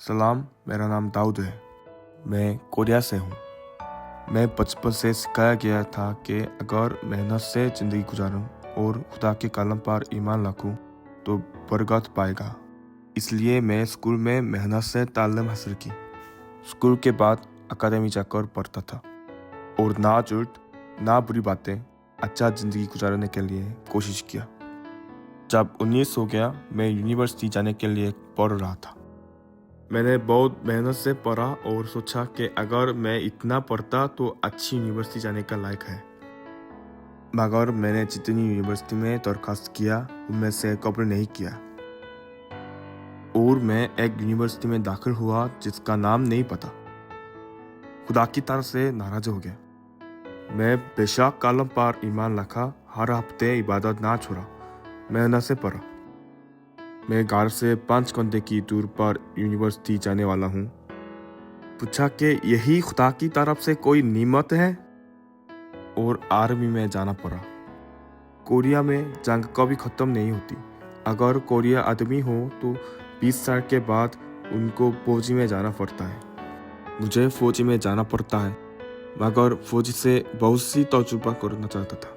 सलाम, मेरा नाम दाऊद है। मैं कोरिया से हूँ। मैं बचपन से सिखाया गया था कि अगर मेहनत से ज़िंदगी गुजारूँ और खुदा के कलम पर ईमान रखूँ तो बरकत पाएगा। इसलिए मैं स्कूल में मेहनत से तालीम हासिल की। स्कूल के बाद अकादमी जाकर पढ़ता था। और ना झूठ ना बुरी बातें अच्छा ज़िंदगी गुजारने के लिए कोशिश किया। जब उन्नीस हो गया, मैं यूनिवर्सिटी जाने के लिए पढ़ रहा था। मैंने बहुत मेहनत से पढ़ा और सोचा कि अगर मैं इतना पढ़ता तो अच्छी यूनिवर्सिटी जाने का लायक है। मगर मैंने जितनी यूनिवर्सिटी में दरखास्त किया, उनमें से कब्र नहीं किया। और मैं एक यूनिवर्सिटी में दाखिल हुआ, जिसका नाम नहीं पता। खुदा की तरफ़ से नाराज़ हो गया। मैं बेशक कलम पर ईमान रखा, हर हफ़्ते इबादत ना छोड़ा। मेहनत से पढ़ा। मैं घर से पाँच घंटे की दूर पर यूनिवर्सिटी जाने वाला हूँ। पूछा कि यही खुदा की तरफ़ से कोई नीमत है? और आर्मी में जाना पड़ा। कोरिया में जंग कभी ख़त्म नहीं होती। अगर कोरिया आदमी हो तो 20 साल के बाद उनको फौजी में जाना पड़ता है। मुझे फौजी में जाना पड़ता है, मगर फौजी से बहुत सी तजुर्बा करना चाहता था।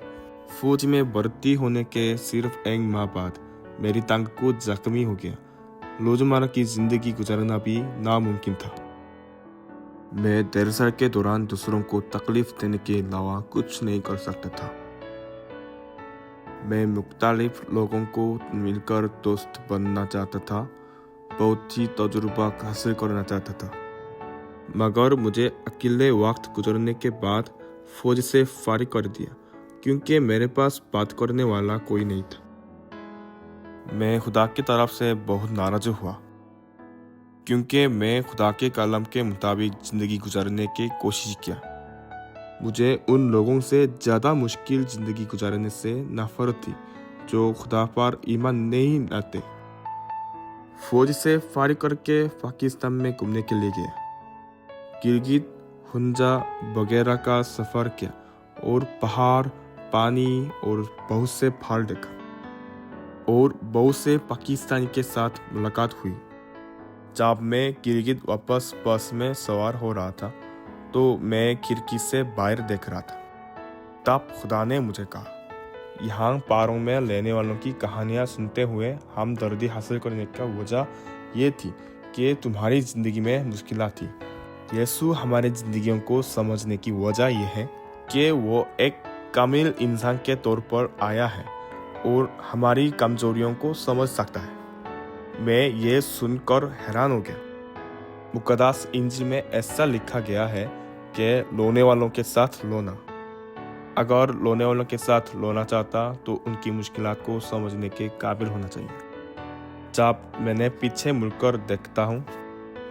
फौज में भर्ती होने के सिर्फ़ एक माह बाद मेरी टांग को जख्मी हो गया। रोज़मर्रा की ज़िंदगी गुजारना भी नामुमकिन था। मैं डेढ़ साल के दौरान दूसरों को तकलीफ़ देने के अलावा कुछ नहीं कर सकता था। मैं मुख्तलिफ़ लोगों को मिलकर दोस्त बनना चाहता था, बहुत ही तजुर्बा हासिल करना चाहता था। मगर मुझे अकेले वक्त गुजरने के बाद फौज से फारिग कर दिया, क्योंकि मेरे पास बात करने वाला कोई नहीं था। मैं खुदा की तरफ़ से बहुत नाराज़ हुआ, क्योंकि मैं खुदा के कलम के मुताबिक ज़िंदगी गुजारने की कोशिश किया। मुझे उन लोगों से ज़्यादा मुश्किल ज़िंदगी गुजारने से नफरत थी, जो खुदा पर ईमान नहीं लाते। फौज से फारिग करके पाकिस्तान में घूमने के लिए गया। गिरगित हुंजा वगैरह का सफ़र किया और पहाड़, पानी और बहुत से फल देखा। और बहुत से पाकिस्तानी के साथ मुलाकात हुई। जब मैं गिरगित वापस बस में सवार हो रहा था तो मैं खिड़की से बाहर देख रहा था। तब खुदा ने मुझे कहा, यहाँ पारों में लेने वालों की कहानियाँ सुनते हुए हम दर्दी हासिल करने का वजह ये थी कि तुम्हारी ज़िंदगी में मुश्किल थी। यीशु हमारे ज़िंदगियों को समझने की वजह यह है कि वो एक कामिल इंसान के तौर पर आया है। और हमारी कमजोरियों को समझ सकता है। मैं ये सुनकर हैरान हो गया। मुकदास इंजिल में ऐसा लिखा गया है कि लोने वालों के साथ लोना। अगर लोने वालों के साथ लोना चाहता तो उनकी मुश्किल को समझने के काबिल होना चाहिए। जब मैंने पीछे मुड़कर देखता हूँ,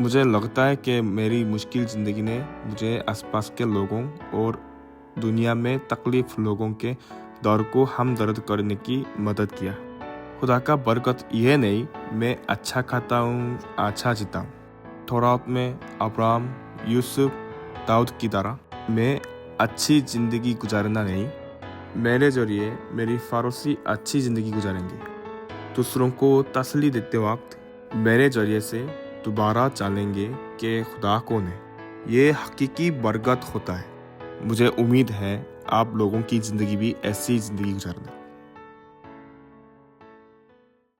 मुझे लगता है कि मेरी मुश्किल ज़िंदगी ने मुझे आसपास के लोगों और दुनिया में तकलीफ़ लोगों के दौर को हम दर्द करने की मदद किया। खुदा का बरकत यह नहीं, मैं अच्छा खाता हूँ अच्छा जीता हूँ। थोड़ा में अब्राम यूसुफ, दाऊद की तरह मैं अच्छी ज़िंदगी गुजारना नहीं मेरे ज़रिए मेरी फारोसी अच्छी ज़िंदगी गुजारेंगे। दूसरों को तसली देते वक्त मेरे ज़रिए से दोबारा चलेंगे कि खुदा कौन है। ये हकीकी बरगत होता है। मुझे उम्मीद है आप लोगों की ज़िंदगी भी ऐसी ज़िंदगी गुजारना।